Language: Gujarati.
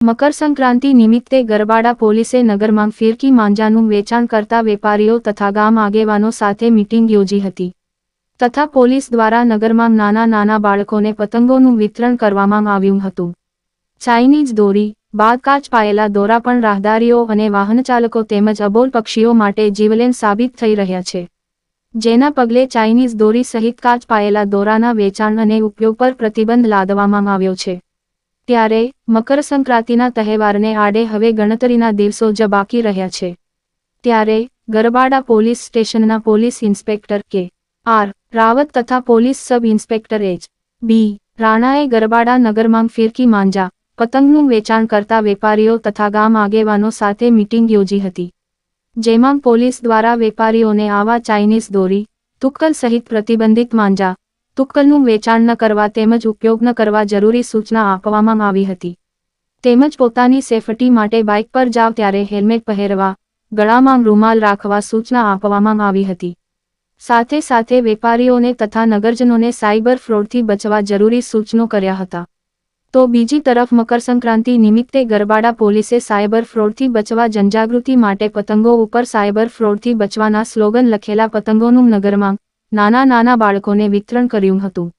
મકર સંક્રાંતિ નિમિત્તે ગરબાડા પોલીસે નગરમાં ફિરકી માંજાનું વેચાણ કરતા વેપારીઓ તથા ગામ આગેવાનો સાથે મીટિંગ યોજી હતી. તથા પોલીસ દ્વારા નગરમાં નાના નાના બાળકોને પતંગોનું વિતરણ કરવામાં આવ્યું હતું. ચાઇનીઝ દોરી બાદ કાચ પાયેલા દોરા પણ રાહદારીઓ અને વાહનચાલકો તેમજ અબોલ પક્ષીઓ માટે જીવલેન સાબિત થઈ રહ્યા છે. જેના પગલે ચાઇનીઝ દોરી સહિત કાચ પાયેલા દોરાના વેચાણ અને ઉપયોગ પર પ્રતિબંધ લાદવામાં આવ્યો છે. ત્યારે મકર સંક્રાંતિના તહેવારને આડે હવે ગણતરીના દિવસો જ બાકી રહ્યા છે. ત્યારે ગરબાડા પોલીસ સ્ટેશનના police inspector K R. Rawat તથા police sub inspector H. B. રાણાએ Garbada નગરમાં ફિરકી માંજા, પતંગનું વેચાણ કરતા વેપારીઓ તથા ગામ આગેવાનો સાથે મીટિંગ યોજી હતી. જેમાં પોલીસ દ્વારા વેપારીઓને આવા ચાઇનીઝ દોરી, તુક્કલ સહિત પ્રતિબંધિત માંજા તુક્કલનું વેચાણ ન કરવા તેમજ ઉપયોગ ન કરવા જરૂરી સૂચના આપવામાં આવી હતી. તેમજ પોતાની સેફટી માટે બાઇક પર જાવ ત્યારે હેલ્મેટ પહેરવા, ગળામાં રૂમાલ રાખવા સૂચના આપવામાં આવી હતી. સાથે સાથે વેપારીઓને તથા નગરજનોને સાયબર ફ્રોડથી બચવા જરૂરી સૂચનો કર્યા હતા. તો બીજી તરફ મકરસંક્રાંતિ નિમિત્તે ગરબાડા પોલીસે સાયબર ફ્રોડથી બચવા જનજાગૃતિ માટે પતંગો ઉપર સાયબર ફ્રોડથી બચવાના સ્લોગન લખેલા પતંગોનું નગરમાં નાના નાના બાળકોને વિતરણ કર્યું હતું.